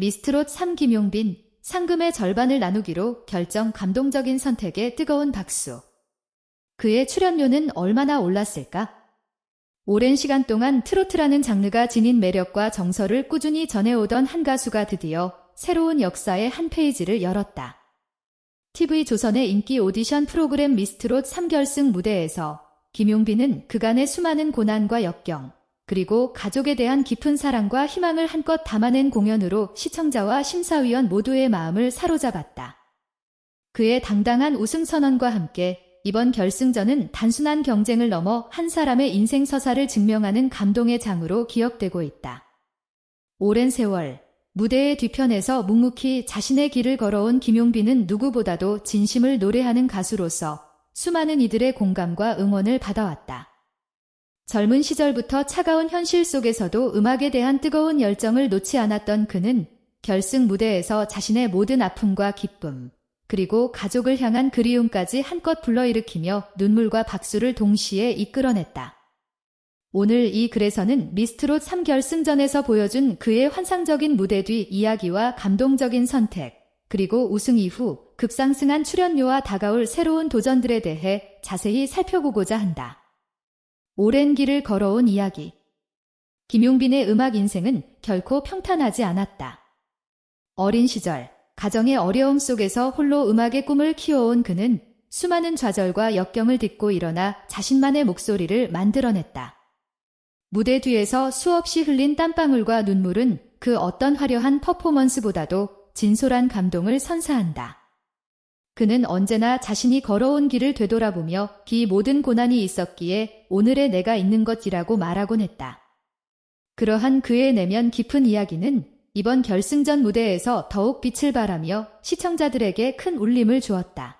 미스트롯 3 김용빈, 상금의 절반을 나누기로 결정 감동적인 선택에 뜨거운 박수. 그의 출연료는 얼마나 올랐을까? 오랜 시간 동안 트로트라는 장르가 지닌 매력과 정서를 꾸준히 전해오던 한 가수가 드디어 새로운 역사의 한 페이지를 열었다. TV조선의 인기 오디션 프로그램 미스트롯 3결승 무대에서 김용빈은 그간의 수많은 고난과 역경, 그리고 가족에 대한 깊은 사랑과 희망을 한껏 담아낸 공연으로 시청자와 심사위원 모두의 마음을 사로잡았다. 그의 당당한 우승 선언과 함께 이번 결승전은 단순한 경쟁을 넘어 한 사람의 인생 서사를 증명하는 감동의 장으로 기억되고 있다. 오랜 세월, 무대의 뒤편에서 묵묵히 자신의 길을 걸어온 김용빈은 누구보다도 진심을 노래하는 가수로서 수많은 이들의 공감과 응원을 받아왔다. 젊은 시절부터 차가운 현실 속에서도 음악에 대한 뜨거운 열정을 놓지 않았던 그는 결승 무대에서 자신의 모든 아픔과 기쁨, 그리고 가족을 향한 그리움까지 한껏 불러일으키며 눈물과 박수를 동시에 이끌어냈다. 오늘 이 글에서는 미스트롯 3결승전에서 보여준 그의 환상적인 무대 뒤 이야기와 감동적인 선택, 그리고 우승 이후 급상승한 출연료와 다가올 새로운 도전들에 대해 자세히 살펴보고자 한다. 오랜 길을 걸어온 이야기. 김용빈의 음악 인생은 결코 평탄하지 않았다. 어린 시절, 가정의 어려움 속에서 홀로 음악의 꿈을 키워온 그는 수많은 좌절과 역경을 딛고 일어나 자신만의 목소리를 만들어냈다. 무대 뒤에서 수없이 흘린 땀방울과 눈물은 그 어떤 화려한 퍼포먼스보다도 진솔한 감동을 선사한다. 그는 언제나 자신이 걸어온 길을 되돌아보며 기 모든 고난이 있었기에 오늘의 내가 있는 것이라고 말하곤 했다. 그러한 그의 내면 깊은 이야기는 이번 결승전 무대에서 더욱 빛을 발하며 시청자들에게 큰 울림을 주었다.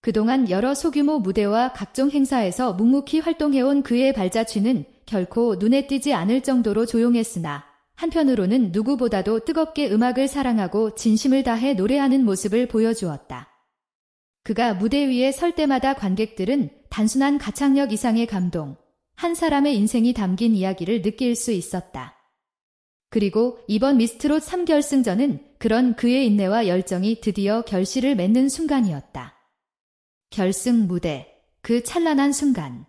그동안 여러 소규모 무대와 각종 행사에서 묵묵히 활동해온 그의 발자취는 결코 눈에 띄지 않을 정도로 조용했으나 한편으로는 누구보다도 뜨겁게 음악을 사랑하고 진심을 다해 노래하는 모습을 보여주었다. 그가 무대 위에 설 때마다 관객들은 단순한 가창력 이상의 감동, 한 사람의 인생이 담긴 이야기를 느낄 수 있었다. 그리고 이번 미스트롯 3결승전은 그런 그의 인내와 열정이 드디어 결실을 맺는 순간이었다. 결승 무대, 그 찬란한 순간.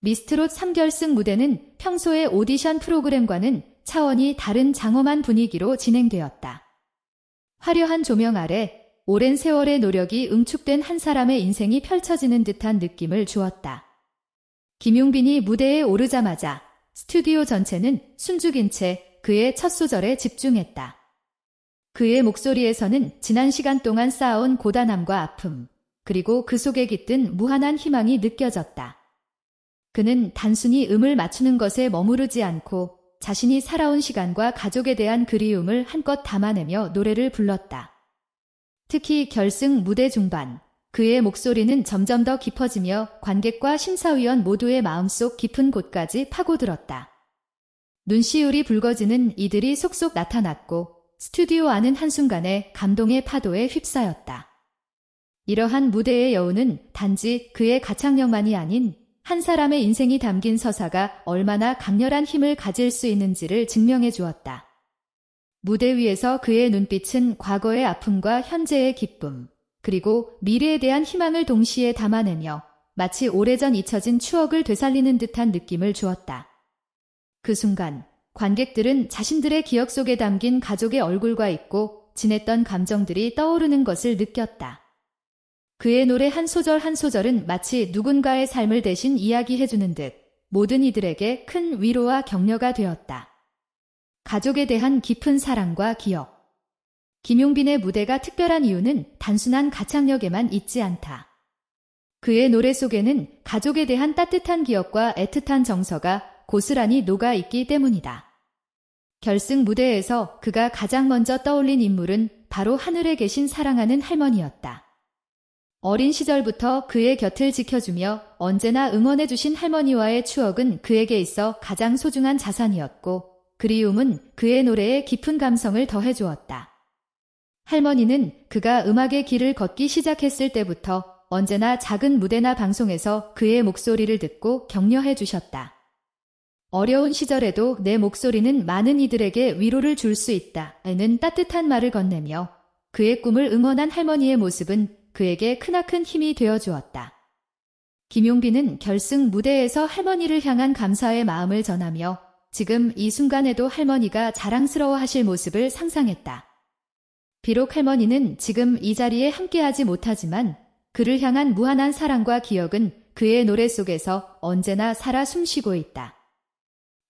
미스트롯 3결승 무대는 평소의 오디션 프로그램과는 차원이 다른 장엄한 분위기로 진행되었다. 화려한 조명 아래 오랜 세월의 노력이 응축된 한 사람의 인생이 펼쳐지는 듯한 느낌을 주었다. 김용빈이 무대에 오르자마자 스튜디오 전체는 숨죽인 채 그의 첫 소절에 집중했다. 그의 목소리에서는 지난 시간 동안 쌓아온 고단함과 아픔, 그리고 그 속에 깃든 무한한 희망이 느껴졌다. 그는 단순히 음을 맞추는 것에 머무르지 않고 자신이 살아온 시간과 가족에 대한 그리움을 한껏 담아내며 노래를 불렀다. 특히 결승 무대 중반, 그의 목소리는 점점 더 깊어지며 관객과 심사위원 모두의 마음속 깊은 곳까지 파고들었다. 눈시울이 붉어지는 이들이 속속 나타났고 스튜디오 안은 한순간에 감동의 파도에 휩싸였다. 이러한 무대의 여운은 단지 그의 가창력만이 아닌 한 사람의 인생이 담긴 서사가 얼마나 강렬한 힘을 가질 수 있는지를 증명해 주었다. 무대 위에서 그의 눈빛은 과거의 아픔과 현재의 기쁨, 그리고 미래에 대한 희망을 동시에 담아내며 마치 오래전 잊혀진 추억을 되살리는 듯한 느낌을 주었다. 그 순간 관객들은 자신들의 기억 속에 담긴 가족의 얼굴과 있고 지냈던 감정들이 떠오르는 것을 느꼈다. 그의 노래 한 소절 한 소절은 마치 누군가의 삶을 대신 이야기해주는 듯 모든 이들에게 큰 위로와 격려가 되었다. 가족에 대한 깊은 사랑과 기억. 김용빈의 무대가 특별한 이유는 단순한 가창력에만 있지 않다. 그의 노래 속에는 가족에 대한 따뜻한 기억과 애틋한 정서가 고스란히 녹아 있기 때문이다. 결승 무대에서 그가 가장 먼저 떠올린 인물은 바로 하늘에 계신 사랑하는 할머니였다. 어린 시절부터 그의 곁을 지켜주며 언제나 응원해주신 할머니와의 추억은 그에게 있어 가장 소중한 자산이었고 그리움은 그의 노래에 깊은 감성을 더해 주었다. 할머니는 그가 음악의 길을 걷기 시작했을 때부터 언제나 작은 무대나 방송에서 그의 목소리를 듣고 격려해 주셨다. 어려운 시절에도 내 목소리는 많은 이들에게 위로를 줄 수 있다 는 따뜻한 말을 건네며 그의 꿈을 응원한 할머니의 모습은 그에게 크나큰 힘이 되어 주었다. 김용빈은 결승 무대에서 할머니를 향한 감사의 마음을 전하며 지금 이 순간에도 할머니가 자랑스러워 하실 모습을 상상했다. 비록 할머니는 지금 이 자리에 함께하지 못하지만 그를 향한 무한한 사랑과 기억은 그의 노래 속에서 언제나 살아 숨쉬고 있다.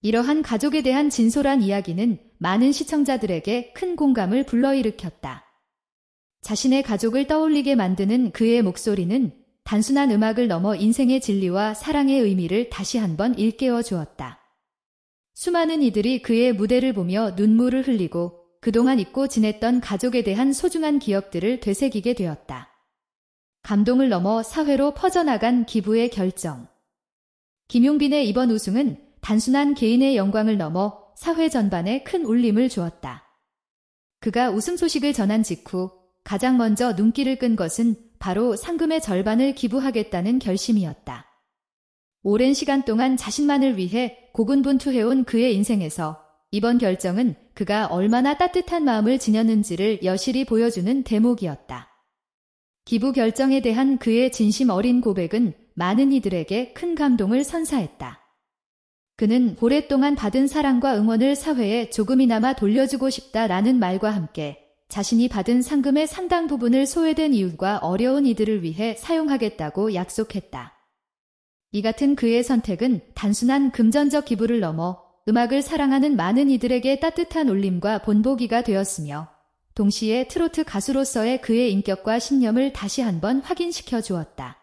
이러한 가족에 대한 진솔한 이야기는 많은 시청자들에게 큰 공감을 불러일으켰다. 자신의 가족을 떠올리게 만드는 그의 목소리는 단순한 음악을 넘어 인생의 진리와 사랑의 의미를 다시 한번 일깨워 주었다. 수많은 이들이 그의 무대를 보며 눈물을 흘리고 그동안 잊고 지냈던 가족에 대한 소중한 기억들을 되새기게 되었다. 감동을 넘어 사회로 퍼져나간 기부의 결정. 김용빈의 이번 우승은 단순한 개인의 영광을 넘어 사회 전반에 큰 울림을 주었다. 그가 우승 소식을 전한 직후 가장 먼저 눈길을 끈 것은 바로 상금의 절반을 기부하겠다는 결심이었다. 오랜 시간 동안 자신만을 위해 고군분투해온 그의 인생에서 이번 결정은 그가 얼마나 따뜻한 마음을 지녔는지를 여실히 보여주는 대목이었다. 기부 결정에 대한 그의 진심 어린 고백은 많은 이들에게 큰 감동을 선사했다. 그는 오랫동안 받은 사랑과 응원을 사회에 조금이나마 돌려주고 싶다라는 말과 함께 자신이 받은 상금의 상당 부분을 소외된 이웃과 어려운 이들을 위해 사용하겠다고 약속했다. 이 같은 그의 선택은 단순한 금전적 기부를 넘어 음악을 사랑하는 많은 이들에게 따뜻한 울림과 본보기가 되었으며 동시에 트로트 가수로서의 그의 인격과 신념을 다시 한번 확인시켜 주었다.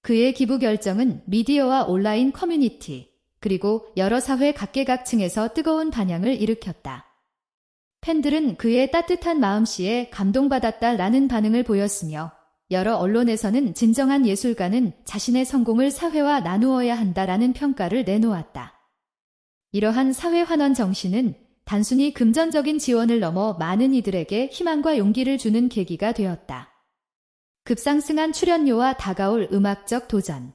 그의 기부 결정은 미디어와 온라인 커뮤니티, 그리고 여러 사회 각계각층에서 뜨거운 반향을 일으켰다. 팬들은 그의 따뜻한 마음씨에 감동받았다라는 반응을 보였으며 여러 언론에서는 진정한 예술가는 자신의 성공을 사회와 나누어야 한다라는 평가를 내놓았다. 이러한 사회 환원 정신은 단순히 금전적인 지원을 넘어 많은 이들에게 희망과 용기를 주는 계기가 되었다. 급상승한 출연료와 다가올 음악적 도전.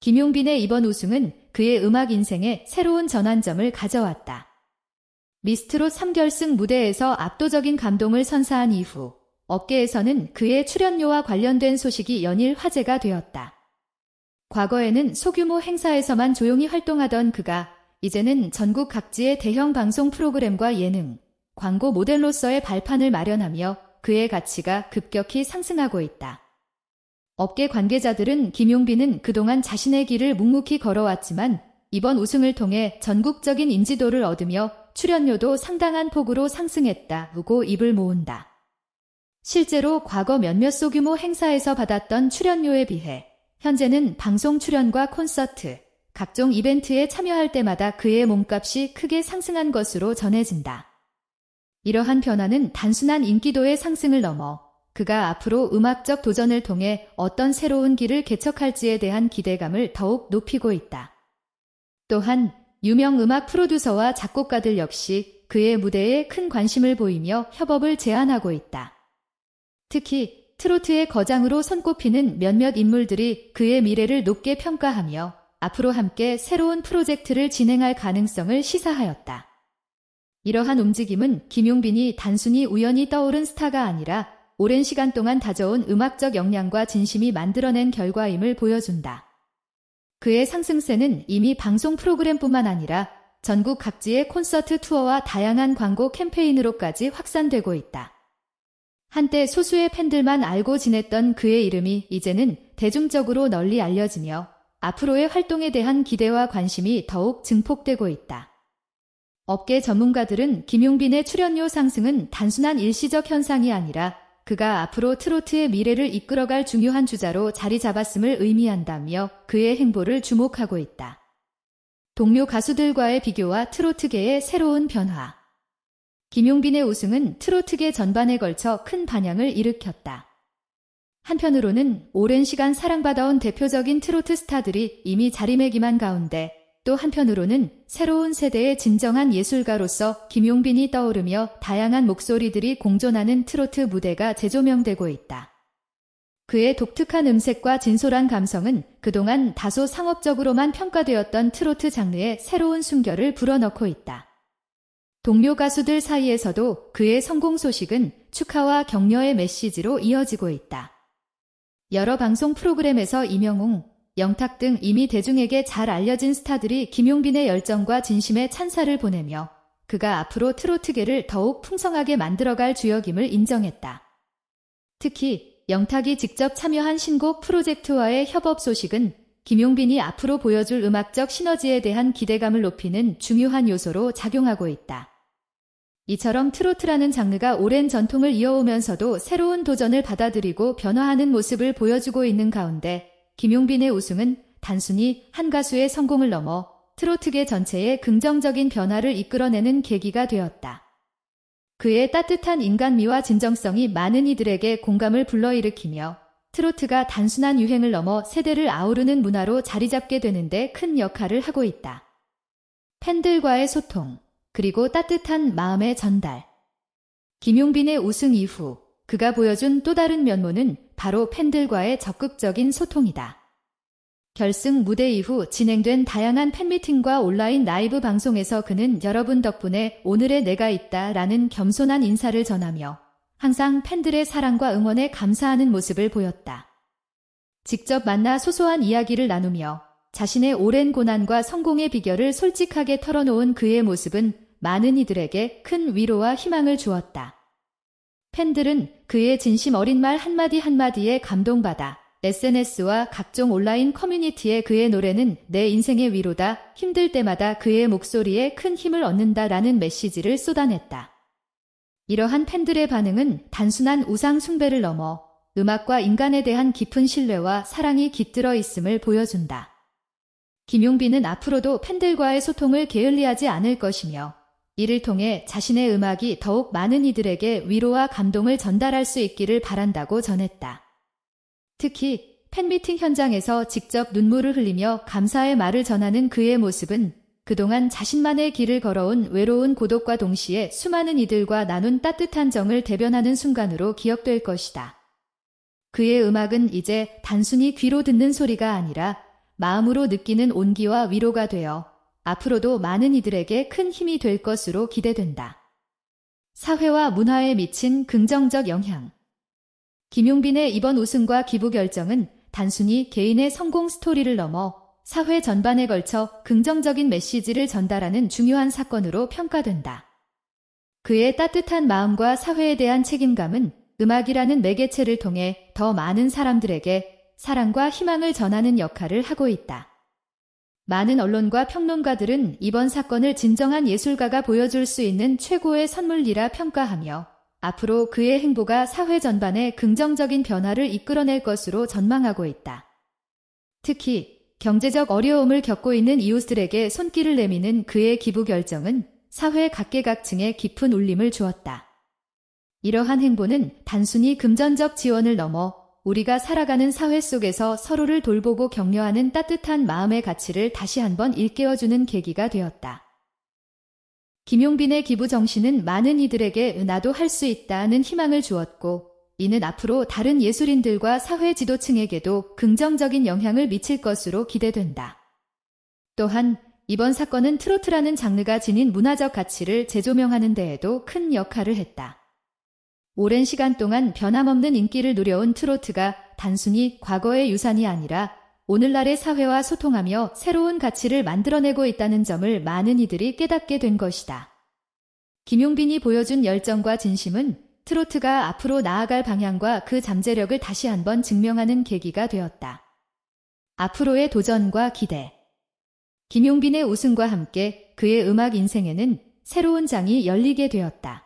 김용빈의 이번 우승은 그의 음악 인생에 새로운 전환점을 가져왔다. 미스트롯 3결승 무대에서 압도적인 감동을 선사한 이후 업계에서는 그의 출연료와 관련된 소식이 연일 화제가 되었다. 과거에는 소규모 행사에서만 조용히 활동하던 그가 이제는 전국 각지의 대형 방송 프로그램과 예능, 광고 모델로서의 발판을 마련하며 그의 가치가 급격히 상승하고 있다. 업계 관계자들은 김용빈은 그동안 자신의 길을 묵묵히 걸어왔지만 이번 우승을 통해 전국적인 인지도를 얻으며 출연료도 상당한 폭으로 상승했다고 입을 모은다. 실제로 과거 몇몇 소규모 행사에서 받았던 출연료에 비해 현재는 방송 출연과 콘서트, 각종 이벤트에 참여할 때마다 그의 몸값이 크게 상승한 것으로 전해진다. 이러한 변화는 단순한 인기도의 상승을 넘어 그가 앞으로 음악적 도전을 통해 어떤 새로운 길을 개척할지에 대한 기대감을 더욱 높이고 있다. 또한 유명 음악 프로듀서와 작곡가들 역시 그의 무대에 큰 관심을 보이며 협업을 제안하고 있다. 특히 트로트의 거장으로 손꼽히는 몇몇 인물들이 그의 미래를 높게 평가하며 앞으로 함께 새로운 프로젝트를 진행할 가능성을 시사하였다. 이러한 움직임은 김용빈이 단순히 우연히 떠오른 스타가 아니라 오랜 시간 동안 다져온 음악적 역량과 진심이 만들어낸 결과임을 보여준다. 그의 상승세는 이미 방송 프로그램뿐만 아니라 전국 각지의 콘서트 투어와 다양한 광고 캠페인으로까지 확산되고 있다. 한때 소수의 팬들만 알고 지냈던 그의 이름이 이제는 대중적으로 널리 알려지며 앞으로의 활동에 대한 기대와 관심이 더욱 증폭되고 있다. 업계 전문가들은 김용빈의 출연료 상승은 단순한 일시적 현상이 아니라 그가 앞으로 트로트의 미래를 이끌어갈 중요한 주자로 자리 잡았음을 의미한다며 그의 행보를 주목하고 있다. 동료 가수들과의 비교와 트로트계의 새로운 변화. 김용빈의 우승은 트로트계 전반에 걸쳐 큰 반향을 일으켰다. 한편으로는 오랜 시간 사랑받아온 대표적인 트로트 스타들이 이미 자리매김한 가운데 또 한편으로는 새로운 세대의 진정한 예술가로서 김용빈이 떠오르며 다양한 목소리들이 공존하는 트로트 무대가 재조명되고 있다. 그의 독특한 음색과 진솔한 감성은 그동안 다소 상업적으로만 평가되었던 트로트 장르에 새로운 숨결을 불어넣고 있다. 동료 가수들 사이에서도 그의 성공 소식은 축하와 격려의 메시지로 이어지고 있다. 여러 방송 프로그램에서 이명웅, 영탁 등 이미 대중에게 잘 알려진 스타들이 김용빈의 열정과 진심의 찬사를 보내며 그가 앞으로 트로트계를 더욱 풍성하게 만들어갈 주역임을 인정했다. 특히 영탁이 직접 참여한 신곡 프로젝트와의 협업 소식은 김용빈이 앞으로 보여줄 음악적 시너지에 대한 기대감을 높이는 중요한 요소로 작용하고 있다. 이처럼 트로트라는 장르가 오랜 전통을 이어오면서도 새로운 도전을 받아들이고 변화하는 모습을 보여주고 있는 가운데 김용빈의 우승은 단순히 한 가수의 성공을 넘어 트로트계 전체의 긍정적인 변화를 이끌어내는 계기가 되었다. 그의 따뜻한 인간미와 진정성이 많은 이들에게 공감을 불러일으키며 트로트가 단순한 유행을 넘어 세대를 아우르는 문화로 자리 잡게 되는데 큰 역할을 하고 있다. 팬들과의 소통, 그리고 따뜻한 마음의 전달. 김용빈의 우승 이후 그가 보여준 또 다른 면모는 바로 팬들과의 적극적인 소통이다. 결승 무대 이후 진행된 다양한 팬미팅과 온라인 라이브 방송에서 그는 여러분 덕분에 오늘의 내가 있다 라는 겸손한 인사를 전하며 항상 팬들의 사랑과 응원에 감사하는 모습을 보였다. 직접 만나 소소한 이야기를 나누며 자신의 오랜 고난과 성공의 비결을 솔직하게 털어놓은 그의 모습은 많은 이들에게 큰 위로와 희망을 주었다. 팬들은 그의 진심 어린 말 한마디 한마디에 감동받아 SNS와 각종 온라인 커뮤니티에 그의 노래는 내 인생의 위로다, 힘들 때마다 그의 목소리에 큰 힘을 얻는다 라는 메시지를 쏟아냈다. 이러한 팬들의 반응은 단순한 우상 숭배를 넘어 음악과 인간에 대한 깊은 신뢰와 사랑이 깃들어 있음을 보여준다. 김용빈은 앞으로도 팬들과의 소통을 게을리하지 않을 것이며 이를 통해 자신의 음악이 더욱 많은 이들에게 위로와 감동을 전달할 수 있기를 바란다고 전했다. 특히 팬미팅 현장에서 직접 눈물을 흘리며 감사의 말을 전하는 그의 모습은 그동안 자신만의 길을 걸어온 외로운 고독과 동시에 수많은 이들과 나눈 따뜻한 정을 대변하는 순간으로 기억될 것이다. 그의 음악은 이제 단순히 귀로 듣는 소리가 아니라 마음으로 느끼는 온기와 위로가 되어 앞으로도 많은 이들에게 큰 힘이 될 것으로 기대된다. 사회와 문화에 미친 긍정적 영향. 김용빈의 이번 우승과 기부 결정은 단순히 개인의 성공 스토리를 넘어 사회 전반에 걸쳐 긍정적인 메시지를 전달하는 중요한 사건으로 평가된다. 그의 따뜻한 마음과 사회에 대한 책임감은 음악이라는 매개체를 통해 더 많은 사람들에게 사랑과 희망을 전하는 역할을 하고 있다. 많은 언론과 평론가들은 이번 사건을 진정한 예술가가 보여줄 수 있는 최고의 선물이라 평가하며 앞으로 그의 행보가 사회 전반에 긍정적인 변화를 이끌어낼 것으로 전망하고 있다. 특히 경제적 어려움을 겪고 있는 이웃들에게 손길을 내미는 그의 기부 결정은 사회 각계각층에 깊은 울림을 주었다. 이러한 행보는 단순히 금전적 지원을 넘어 우리가 살아가는 사회 속에서 서로를 돌보고 격려하는 따뜻한 마음의 가치를 다시 한번 일깨워주는 계기가 되었다. 김용빈의 기부 정신은 많은 이들에게 나도 할 수 있다는 희망을 주었고, 이는 앞으로 다른 예술인들과 사회 지도층에게도 긍정적인 영향을 미칠 것으로 기대된다. 또한 이번 사건은 트로트라는 장르가 지닌 문화적 가치를 재조명하는 데에도 큰 역할을 했다. 오랜 시간 동안 변함없는 인기를 누려온 트로트가 단순히 과거의 유산이 아니라 오늘날의 사회와 소통하며 새로운 가치를 만들어내고 있다는 점을 많은 이들이 깨닫게 된 것이다. 김용빈이 보여준 열정과 진심은 트로트가 앞으로 나아갈 방향과 그 잠재력을 다시 한번 증명하는 계기가 되었다. 앞으로의 도전과 기대. 김용빈의 우승과 함께 그의 음악 인생에는 새로운 장이 열리게 되었다.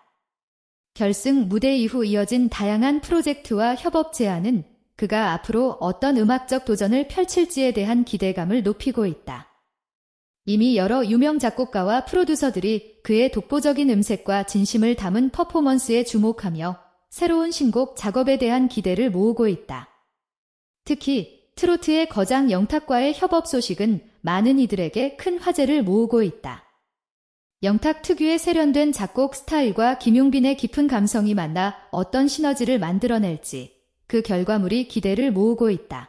결승 무대 이후 이어진 다양한 프로젝트와 협업 제안은 그가 앞으로 어떤 음악적 도전을 펼칠지에 대한 기대감을 높이고 있다. 이미 여러 유명 작곡가와 프로듀서들이 그의 독보적인 음색과 진심을 담은 퍼포먼스에 주목하며 새로운 신곡 작업에 대한 기대를 모으고 있다. 특히 트로트의 거장 영탁과의 협업 소식은 많은 이들에게 큰 화제를 모으고 있다. 영탁 특유의 세련된 작곡 스타일과 김용빈의 깊은 감성이 만나 어떤 시너지를 만들어낼지 그 결과물이 기대를 모으고 있다.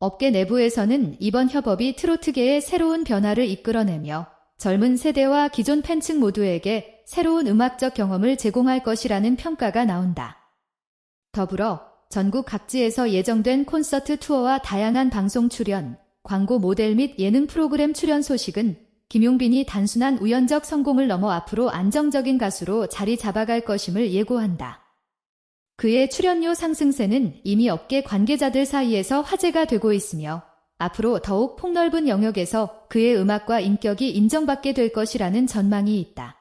업계 내부에서는 이번 협업이 트로트계의 새로운 변화를 이끌어내며 젊은 세대와 기존 팬층 모두에게 새로운 음악적 경험을 제공할 것이라는 평가가 나온다. 더불어 전국 각지에서 예정된 콘서트 투어와 다양한 방송 출연, 광고 모델 및 예능 프로그램 출연 소식은 김용빈이 단순한 우연적 성공을 넘어 앞으로 안정적인 가수로 자리 잡아갈 것임을 예고한다. 그의 출연료 상승세는 이미 업계 관계자들 사이에서 화제가 되고 있으며 앞으로 더욱 폭넓은 영역에서 그의 음악과 인격이 인정받게 될 것이라는 전망이 있다.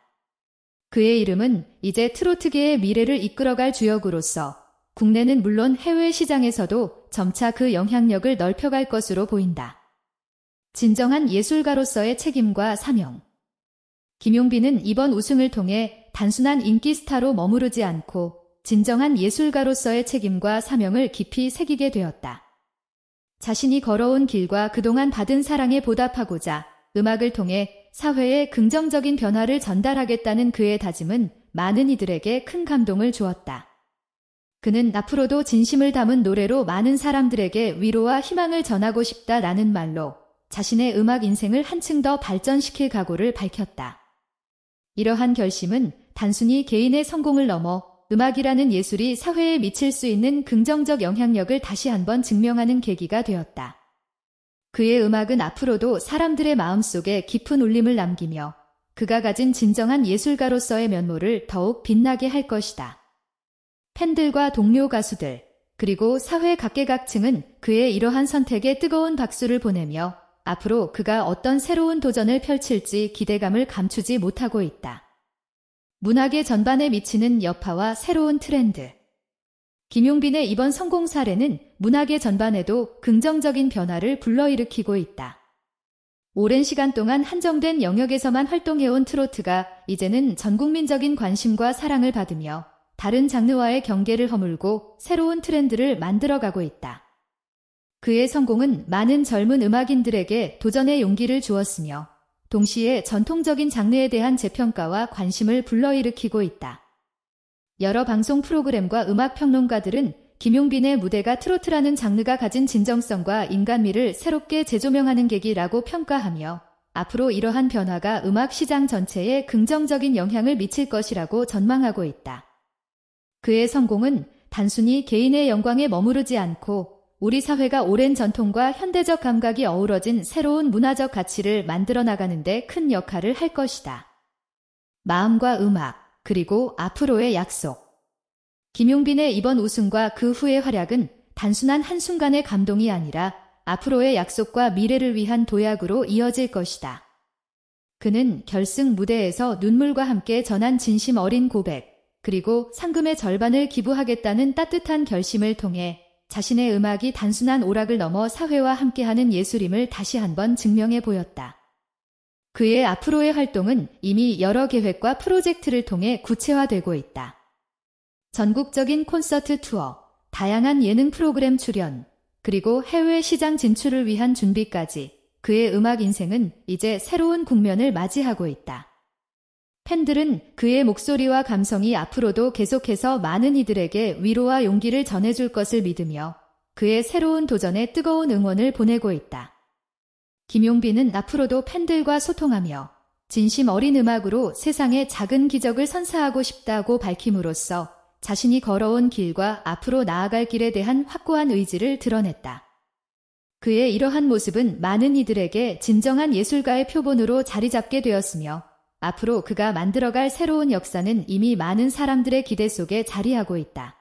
그의 이름은 이제 트로트계의 미래를 이끌어갈 주역으로서 국내는 물론 해외 시장에서도 점차 그 영향력을 넓혀갈 것으로 보인다. 진정한 예술가로서의 책임과 사명. 김용빈은 이번 우승을 통해 단순한 인기 스타로 머무르지 않고 진정한 예술가로서의 책임과 사명을 깊이 새기게 되었다. 자신이 걸어온 길과 그동안 받은 사랑에 보답하고자 음악을 통해 사회에 긍정적인 변화를 전달하겠다는 그의 다짐은 많은 이들에게 큰 감동을 주었다. 그는 앞으로도 진심을 담은 노래로 많은 사람들에게 위로와 희망을 전하고 싶다라는 말로 자신의 음악 인생을 한층 더 발전시킬 각오를 밝혔다. 이러한 결심은 단순히 개인의 성공을 넘어 음악이라는 예술이 사회에 미칠 수 있는 긍정적 영향력을 다시 한번 증명하는 계기가 되었다. 그의 음악은 앞으로도 사람들의 마음속에 깊은 울림을 남기며 그가 가진 진정한 예술가로서의 면모를 더욱 빛나게 할 것이다. 팬들과 동료 가수들, 그리고 사회 각계각층은 그의 이러한 선택에 뜨거운 박수를 보내며 앞으로 그가 어떤 새로운 도전을 펼칠지 기대감을 감추지 못하고 있다. 문학의 전반에 미치는 여파와 새로운 트렌드. 김용빈의 이번 성공 사례는 문학의 전반에도 긍정적인 변화를 불러일으키고 있다. 오랜 시간 동안 한정된 영역에서만 활동해온 트로트가 이제는 전국민적인 관심과 사랑을 받으며 다른 장르와의 경계를 허물고 새로운 트렌드를 만들어가고 있다. 그의 성공은 많은 젊은 음악인들에게 도전의 용기를 주었으며 동시에 전통적인 장르에 대한 재평가와 관심을 불러일으키고 있다. 여러 방송 프로그램과 음악 평론가들은 김용빈의 무대가 트로트라는 장르가 가진 진정성과 인간미를 새롭게 재조명하는 계기라고 평가하며 앞으로 이러한 변화가 음악 시장 전체에 긍정적인 영향을 미칠 것이라고 전망하고 있다. 그의 성공은 단순히 개인의 영광에 머무르지 않고 우리 사회가 오랜 전통과 현대적 감각이 어우러진 새로운 문화적 가치를 만들어 나가는데 큰 역할을 할 것이다. 마음과 음악, 그리고 앞으로의 약속. 김용빈의 이번 우승과 그 후의 활약은 단순한 한순간의 감동이 아니라 앞으로의 약속과 미래를 위한 도약으로 이어질 것이다. 그는 결승 무대에서 눈물과 함께 전한 진심 어린 고백, 그리고 상금의 절반을 기부하겠다는 따뜻한 결심을 통해 자신의 음악이 단순한 오락을 넘어 사회와 함께하는 예술임을 다시 한번 증명해 보였다. 그의 앞으로의 활동은 이미 여러 계획과 프로젝트를 통해 구체화되고 있다. 전국적인 콘서트 투어, 다양한 예능 프로그램 출연, 그리고 해외 시장 진출을 위한 준비까지 그의 음악 인생은 이제 새로운 국면을 맞이하고 있다. 팬들은 그의 목소리와 감성이 앞으로도 계속해서 많은 이들에게 위로와 용기를 전해줄 것을 믿으며 그의 새로운 도전에 뜨거운 응원을 보내고 있다. 김용빈은 앞으로도 팬들과 소통하며 진심 어린 음악으로 세상에 작은 기적을 선사하고 싶다고 밝힘으로써 자신이 걸어온 길과 앞으로 나아갈 길에 대한 확고한 의지를 드러냈다. 그의 이러한 모습은 많은 이들에게 진정한 예술가의 표본으로 자리 잡게 되었으며 앞으로 그가 만들어갈 새로운 역사는 이미 많은 사람들의 기대 속에 자리하고 있다.